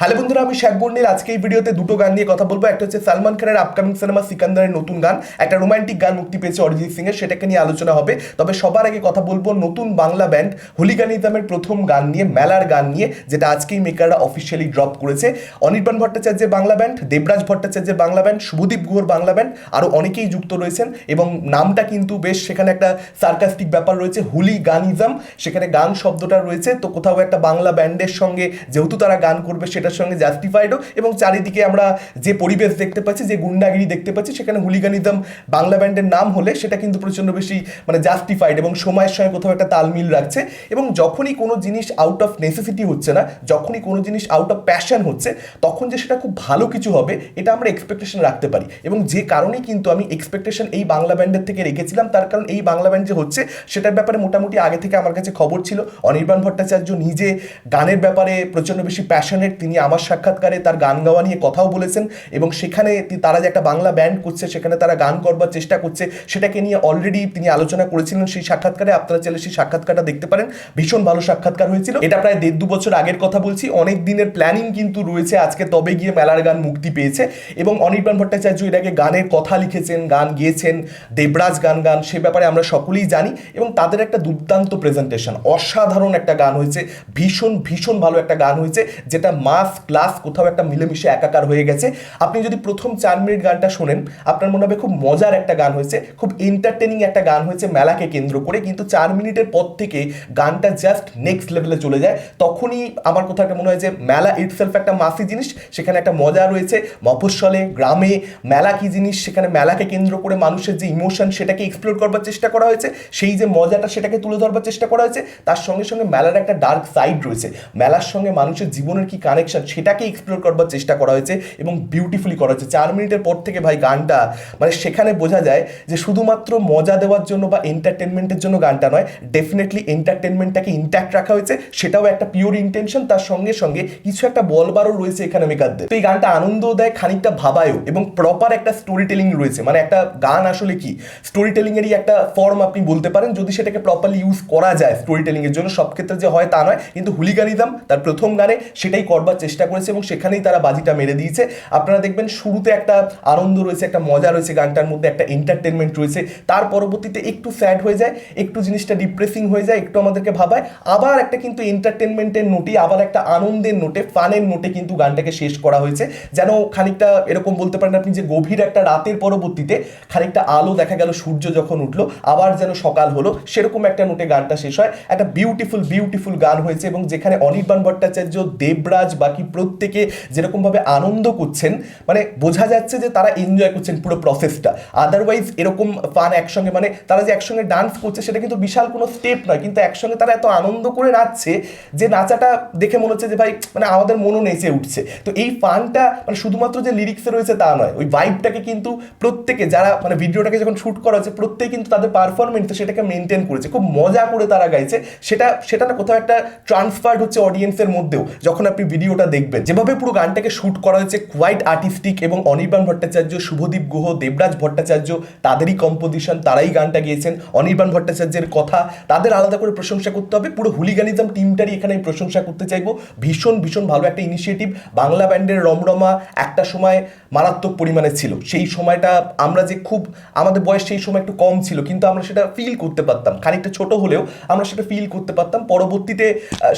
Hello বন্ধুরা, আমি শেখ বর্ণিল। আজকে এই ভিডিওতে দুটো গান নিয়ে কথা বলব। একটা হচ্ছে সালমান খানের আপকামিং সিনেমা সিকান্দারের নতুন গান। একটা রোমান্টিক গান মুক্তি পেয়েছে অরিজিৎ সিং এর সেটাকে নিয়ে আলোচনা হবে। তবে সবার আগে কথা বলব নতুন বাংলা ব্যান্ড হুলিগানিজমের প্রথম গান নিয়ে, মেলার গান নিয়ে, যেটা আজকেই মেকাররা অফিসিয়ালি ড্রপ করেছে। অনির্বাণ ভট্টাচার্যের বাংলা ব্যান্ড দেবরাজ ভট্টাচার্যের বাংলা ব্যান্ড শুভদীপ গুহর বাংলা ব্যান্ড আরও অনেকেই যুক্ত রয়েছেন। এবং নামটা কিন্তু বেশ সেখানে একটা সার্কাস্টিক ব্যাপার রয়েছে হুলি গানিজম সেখানে গান শব্দটা রয়েছে। তো কোথাও একটা বাংলা ব্যান্ডের সঙ্গে যেহেতু তারা গান করবে সেটার সঙ্গে জাস্টিফাইডও এবং চারিদিকে আমরা যে পরিবেশ দেখতে পাচ্ছি, যে গুন্ডাগিরি দেখতে পাচ্ছি, সেখানে হুলিগানিজম বাংলা ব্যান্ডের নাম হলে সেটা কিন্তু প্রচণ্ড বেশি মানে জাস্টিফাইড এবং সময়ের সঙ্গে কোথাও একটা তালমিল রাখছে এবং যখনই কোনো জিনিস আউট অফ নেসেসিটি হচ্ছে না, যখনই কোনো জিনিস আউট অফ প্যাশন হচ্ছে, তখন যে সেটা খুব ভালো কিছু হবে, এটা আমরা এক্সপেকটেশন রাখতে পারি। এবং যে কারণেই কিন্তু আমি এক্সপেকটেশন এই বাংলা ব্যান্ডের থেকে রেখেছিলাম, তার কারণ এই বাংলা ব্যান্ড যে হচ্ছে, সেটার ব্যাপারে মোটামুটি আগে থেকে আমার কাছে খবর ছিল। অনির্বাণ ভট্টাচার্য নিজে গানের ব্যাপারে প্রচণ্ড বেশি প্যাশনেট তিনি আমার সাক্ষাৎকারে তার গান গাওয়া নিয়ে কথাও বলেছেন এবং সেখানে তারা যে একটা বাংলা ব্যান্ড করছে সেখানে তারা গান করবার চেষ্টা করছে, সেটাকে নিয়ে অলরেডি তিনি আলোচনা করেছিলেন। সেই সাক্ষাৎকারে আপনারা চাইলে সেই সাক্ষাৎকারটা দেখতে পারেন। ভীষণ ভালো সাক্ষাৎকার হয়েছিল। এটা প্রায় দেড় দু বছর আগের কথা বলছি। অনেক দিনের প্ল্যানিং কিন্তু রয়েছে আজকে, তবে গিয়ে মেলার গান মুক্তি পেয়েছে এবং অনির্বাণ ভট্টাচার্য এর আগে গানের কথা লিখেছেন, গান গিয়েছেন, দেবরাজ গান গান সে ব্যাপারে আমরা সকলেই জানি এবং তাদের একটা দুর্দান্ত প্রেজেন্টেশন অসাধারণ একটা গান হয়েছে। ভীষণ ভীষণ ভালো একটা গান হয়েছে, যেটা মাস ক্লাস কোথাও একটা মিলেমিশে একাকার হয়ে গেছে। আপনি যদি প্রথম চার মিনিট গানটা শোনেন, আপনার মনে হবে খুব মজার একটা গান হয়েছে, খুব এন্টারটেনিং একটা গান হয়েছে মেলাকে কেন্দ্র করে, কিন্তু চার মিনিটের পর থেকে গানটা জাস্ট নেক্সট লেভেলে চলে যায়। তখনই আমার কোথাও একটা মনে হয় যে মেলা ইটসেলফ একটা মাসি জিনিস, সেখানে একটা মজা রয়েছে, মফস্বলে, গ্রামে মেলা কি জিনিস, সেখানে মেলাকে কেন্দ্র করে মানুষের যে ইমোশন সেটাকে এক্সপ্লোর করবার চেষ্টা করা হয়েছে, সেই যে মজাটা, সেটাকে তুলে ধরবার চেষ্টা করা হয়েছে, তার সঙ্গে সঙ্গে মেলার একটা ডার্ক সাইড রয়েছে। মেলার সঙ্গে মানুষের জীবনের কি কানেকশন সেটাকে এক্সপ্লোর করবার চেষ্টা করা হয়েছে এবং বিউটিফুলি করা হয়েছে। চার মিনিটের পর থেকে ভাই গানটা মানে সেখানে বোঝা যায় যে শুধুমাত্র মজা দেওয়ার জন্য বা এন্টারটেনমেন্টের জন্য গানটা নয় ডেফিনেটলি এন্টারটেনমেন্টটাকে ইন্ট্যাক্ট রাখা হয়েছে। সেটাও একটা পিওর ইন্টেনশন তার সঙ্গে সঙ্গে কিছু একটা বলবারও রয়েছে এখানে মেকারদের তো এই গানটা আনন্দও দেয়, খানিকটা ভাবায়ও এবং প্রপার একটা স্টোরি টেলিং রয়েছে। মানে একটা গান আসলে কি? স্টোরি টেলিংয়েরই একটা ফর্ম আপনি বলতে পারেন। যদি সেটাকে প্রপারলি ইউজ করা যায় স্টোরি টেলিংয়ের জন্য, সব ক্ষেত্রে যে হয় তা নয়। কিন্তু হুলিগানিজম তার প্রথম গানে সেটাই করবার চেষ্টা করেছে এবং সেখানেই তারা বাজিটা মেরে দিয়েছে। আপনারা দেখবেন শুরুতে একটা আনন্দ রয়েছে, একটা মজা রয়েছে গানটার মধ্যে, একটা এন্টারটেনমেন্ট রয়েছে। তার পরবর্তীতে একটু স্যাড হয়ে যায়, একটু জিনিসটা ডিপ্রেসিং হয়ে যায়, একটু আমাদেরকে ভাবায়। আবার একটা কিন্তু এন্টারটেনমেন্টের নোটে, আবার একটা আনন্দের নোটে, ফানের নোটে কিন্তু গানটাকে শেষ করা হয়েছে। যেন খানিকটা এরকম বলতে পারেন আপনি যে গভীর একটা রাতের পরবর্তীতে খানিকটা আলো দেখা গেল, সূর্য যখন উঠল, আবার যেন সকাল হলো, সেরকম একটা নোটে গানটা শেষ হয়। একটা বিউটিফুল বিউটিফুল গান হয়েছে এবং যেখানে অনির্বাণ ভট্টাচার্য, দেবরাজ বাকি প্রত্যেকে যেরকমভাবে আনন্দ করছেন মানে বোঝা যাচ্ছে যে তারা এনজয় করছেন পুরো প্রসেসটা আদারওয়াইজ এরকম ফান একসঙ্গে মানে তারা যে একসঙ্গে ডান্স করছে সেটা কিন্তু বিশাল কোনো স্টেপ নয়, কিন্তু একসঙ্গে তারা এত আনন্দ করে নাচছে যে নাচাটা দেখে মনে হচ্ছে যে ভাই মানে আমাদের মনও নেচে উঠছে। তো এই ফানটা মানে শুধুমাত্র যে লিরিক্সে রয়েছে তা নয়, ওই ভাইবটাকে কিন্তু প্রত্যেকে যারা মানে ভিডিওটাকে যখন শ্যুট করা হচ্ছে, প্রত্যেকে কিন্তু তাদের পারফরমেন্স সেটাকে মেনটেন করেছে। খুব মজা করে তারা গাইছে। সেটা সেটা না কোথাও একটা ট্রান্সফার্ড হচ্ছে অডিয়েন্সের মধ্যেও। যখন আপনি ভিডিওটা দেখবেন। যেভাবে পুরো গানটাকে শ্যুট করা হয়েছে কোয়াইট আর্টিস্টিক এবং অনির্বাণ ভট্টাচার্য, শুভদীপ গুহ, দেবরাজ ভট্টাচার্য, তাদেরই কম্পোজিশন তারাই গানটা গেয়েছেন। অনির্বাণ ভট্টাচার্যের কথা, তাদের আলাদা করে প্রশংসা করতে হবে। পুরো হুলিগানিজম টিমটারই এখানে আমি প্রশংসা করতে চাইব। ভীষণ ভীষণ ভালো একটা ইনিশিয়েটিভ বাংলা ব্যান্ডের রমরমা একটা সময় মারাত্মক পরিমাণে ছিল। সেই সময়টা আমরা যে খুব, আমাদের বয়স সেই সময় একটু কম ছিল, কিন্তু আমরা সেটা ফিল করতে পারতাম। খানিকটা ছোট হলেও আমরা সেটা ফিল করতে পারতাম। পরবর্তীতে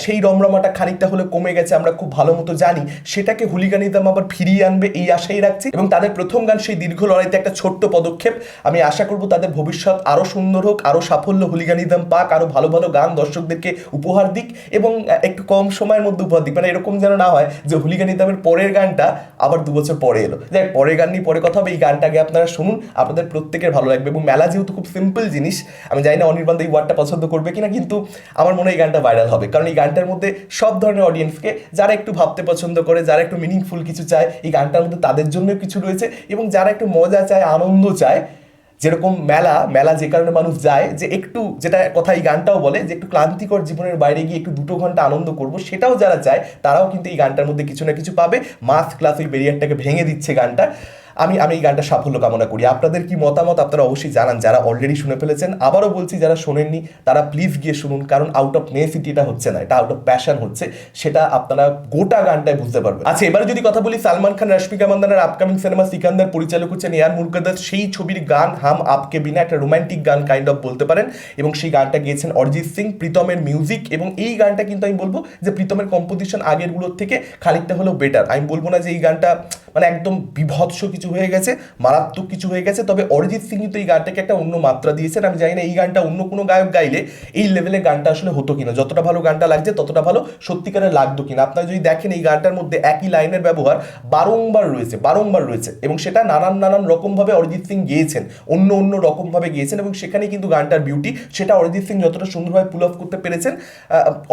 সেই রমরমাটা খানিকটা হলে কমে গেছে। আমরা খুব ভালো মতো জানি, সেটাকে হুলিগানিজম আবার ফিরিয়ে আনবে এই আশাই রাখছি। এবং তাদের প্রথম গান সেই দীর্ঘ লড়াইতে একটা ছোট্ট পদক্ষেপ। আমি আশা করব তাদের ভবিষ্যৎ আরও সুন্দর হোক আরও সাফল্য হুলিগানিজম পাক আরও ভালো ভালো গান দর্শকদেরকে উপহার দিক এবং একটু কম সময়ের মধ্যে উপহার দিক। মানে এরকম যেন না হয় যে হুলিগানিজমের পরের গানটা আবার দু বছর পরে এলো। যাই পরের গান নিয়ে পরে কথা হবে, এই গানটাকে আপনারা শুনুন, আপনাদের প্রত্যেকের ভালো লাগবে। এবং মেলা যেহেতু খুব সিম্পল জিনিস, আমি জানি না অনির্বাণ এই ওয়ার্ডটা পছন্দ করবে কিনা, কিন্তু আমার মনে হয় এই গানটা ভাইরাল হবে। কারণ এই গানটার মধ্যে সব ধরনের অডিয়েন্সকে যারা একটু ভাবতে পছন্দ করে, যারা একটু মিনিংফুল কিছু চায়, এই গানটার মধ্যে তাদের জন্য কিছু রয়েছে এবং যারা একটু মজা চায়, আনন্দ চায়, যেরকম মেলা মেলা যে কারণে মানুষ যায়, যে একটু যেটা কথা এই গানটাও বলে, যে একটু ক্লান্তিকর জীবনের বাইরে গিয়ে একটু দুটো ঘণ্টা আনন্দ করব, সেটাও যারা চায়, তারাও কিন্তু এই গানটার মধ্যে কিছু না কিছু পাবে। মাস ক্লাস ওই ব্যারিয়ারটাকে ভেঙে দিচ্ছে গানটা। আমি আমি এই গানটা সাফল্য কামনা করি। আপনাদের কি মতামত আপনারা অবশ্যই জানান। যারা অলরেডি শুনে ফেলেছেন, আবারও বলছি, যারা শোনেননি, তারা প্লিজ গিয়ে শুনুন, কারণ আউট অফ নেসিটি এটা হচ্ছে না, এটা আউট অফ প্যাশন হচ্ছে, সেটা আপনারা গোটা গানটায় বুঝতে পারবেন। আচ্ছা এবারে যদি কথা বলি সালমান খান, রশ্মিকা মান্দানার আপকামিং সিনেমা সিকান্দার পরিচালক হচ্ছেন এয়ার মুরগাদার সেই ছবির গান, হাম আপকে বিনা একটা রোমান্টিক গান কাইন্ড অফ বলতে পারেন। এবং সেই গানটা গিয়েছেন অরিজিৎ সিং, প্রীতমের মিউজিক এবং এই গানটা কিন্তু আমি বলব যে, প্রীতমের কম্পোজিশন আগেরগুলোর থেকে খানিকটা হলেও বেটার আমি বলব না যে এই গানটা মানে একদম বিভৎস কিছু হয়ে গেছে, মারাত্মক কিছু হয়ে গেছে, তবে অরিজিৎ সিং কিন্তু এই গানটাকে একটা অন্য মাত্রা দিয়েছেন। আমি জানি না এই গানটা অন্য কোনো গায়ক গাইলে এই লেভেলের গানটা আসলে হতো কিনা। যতটা ভালো গানটা লাগছে, ততটা ভালো সত্যিকারের লাগতো কিনা। আপনারা যদি দেখেন এই গানটার মধ্যে একই লাইনের ব্যবহার বারংবার রয়েছে বারংবার রয়েছে এবং সেটা নানান নানান রকমভাবে অরিজিৎ সিং গিয়েছেন, অন্য অন্য রকমভাবে গিয়েছেন এবং সেখানে কিন্তু গানটার বিউটি সেটা অরিজিৎ সিং যতটা সুন্দরভাবে পুল অফ করতে পেরেছেন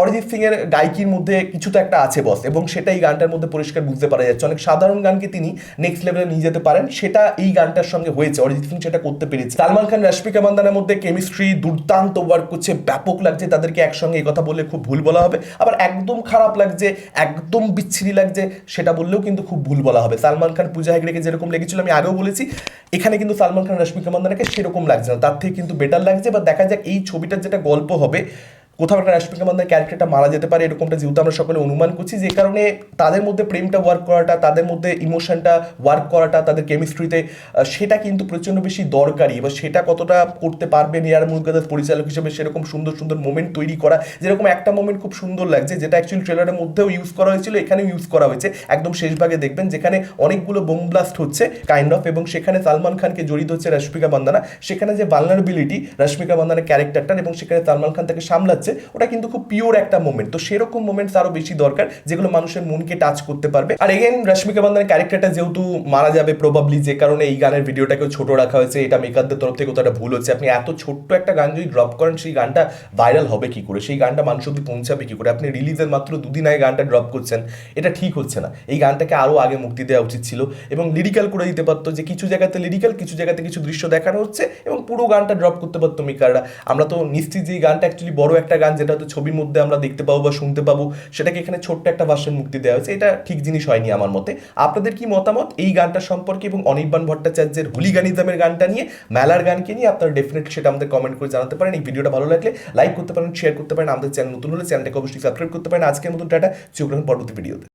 অরিজিৎ সিং এর গায়কির মধ্যে কিছু তো একটা আছে বস এবং সেটা এই গানটার মধ্যে পরিষ্কার বুঝতে পারা যাচ্ছে। অনেক সাধারণ গানকে তিনি নেক্সট লেভেলে নিয়ে যেতে পারেন, সেটা এই গানটার সঙ্গে হয়েছে, অরিজিৎ সিং সেটা করতে পেরেছে। সালমান খান রশ্মিকা মান্দানের মধ্যে কেমিস্ট্রি দুর্দান্ত ওয়ার্ক করছে, ব্যাপক লাগছে তাদেরকে একসঙ্গে কথা বললে খুব ভুল বলা হবে। আবার একদম খারাপ লাগছে, একদম বিচ্ছিরি লাগছে, সেটা বললেও কিন্তু খুব ভুল বলা হবে। সালমান খান, পূজা হেগড়েকে যেরকম লেগেছিল, আমি আগেও বলেছি, এখানে কিন্তু সালমান খান রশ্মিকা মান্দানাকে সেরকম লাগছে না। তার থেকে কিন্তু বেটার লাগছে বা দেখা যাক এই ছবিটার যেটা গল্প হবে কোথাও একটা রশ্মিকা মান্দার ক্যারেক্টারটা মারা যেতে পারে, এরকমটা যেহেতু আমরা সকলে অনুমান করছি, যে কারণে তাদের মধ্যে প্রেমটা ওয়ার্ক করাটা, তাদের মধ্যে ইমোশনটা ওয়ার্ক করাটা, তাদের কেমিস্ট্রিতে সেটা কিন্তু প্রচণ্ড বেশি দরকারি এবার সেটা কতটা করতে পারবে এয়ার মুরগাদাস পরিচালক হিসেবে সেরকম সুন্দর সুন্দর মোমেন্ট তৈরি করা, যেরকম একটা মোমেন্ট খুব সুন্দর লাগছে, যেটা অ্যাকচুয়ালি ট্রেলারের মধ্যেও ইউজ করা হয়েছিল, এখানেও ইউজ করা হয়েছে। একদম শেষ ভাগে দেখবেন, যেখানে অনেকগুলো বোম ব্লাস্ট হচ্ছে কাইন্ড অফ এবং সেখানে সালমান খানকে জড়িত হচ্ছে রশ্মিকা বান্দানা। সেখানে যে ভালনারেবিলিটি রশ্মিকা বান্দানার ক্যারেক্টারটার এবং সেখানে সালমান খান তাকে সামলাচ্ছে। ওটা কিন্তু খুব পিওর একটা মোমেন্ট তো সেরকম মোমেন্টস আরও বেশি দরকার, যেগুলো মানুষের মনকে টাচ করতে পারবে। আর এগেন রশ্মিকা বান্দানের ক্যারেক্টারটা যেহেতু মারা যাবে প্রবাবলি যে কারণে এই গানের ভিডিওটাকেও ছোট রাখা হয়েছে, এটা মেকারদের তরফ থেকে একটা ভুল হচ্ছে। আপনি এত ছোট্ট একটা গান যদি ড্রপ করেন, সেই গানটা ভাইরাল হবে কি করে? সেই গানটা মানুষ অব্দি পৌঁছাবে কি করে? আপনি রিলিজের মাত্র দুদিন আগে গানটা ড্রপ করছেন, এটা ঠিক হচ্ছে না। এই গানটাকে আরও আগে মুক্তি দেওয়া উচিত ছিল এবং লিরিক্যাল করে দিতে পারতো যে কিছু জায়গাতে লিরিক্যাল কিছু জায়গাতে কিছু দৃশ্য দেখানো হচ্ছে এবং পুরো গানটা ড্রপ করতে পারতো মেকাররা আমরা তো নিশ্চিত যে এই গানটা অ্যাকচুয়ালি বড় একটা গান যেটা হয়তো ছবির মধ্যে আমরা দেখতে পাবো বা শুনতে পাবো, সেটাকে এখানে ছোট্ট একটা ভাষায় মুক্তি দেওয়া হয়েছে। এটা ঠিক জিনিস হয়নি আমার মতে। আপনাদের কি মতামত এই গানটা সম্পর্কে এবং অনির্বাণ ভট্টাচার্যের হুলিগানিজমের গানটা নিয়ে, মেলার গানকে নিয়ে আপনারা ডেফিনেটলি সেটা আমাদের কমেন্ট করে জানাতে পারেন। এই ভিডিওটা ভালো লাগলে লাইক করতে পারেন শেয়ার করতে পারেন। আমাদের চ্যানেল নতুন হলে চ্যানেলটাকে অবশ্যই সাবস্ক্রাইব করতে পারেন। আজকের মতন টাটা। চোখ রাখুন পরবর্তী ভিডিওতে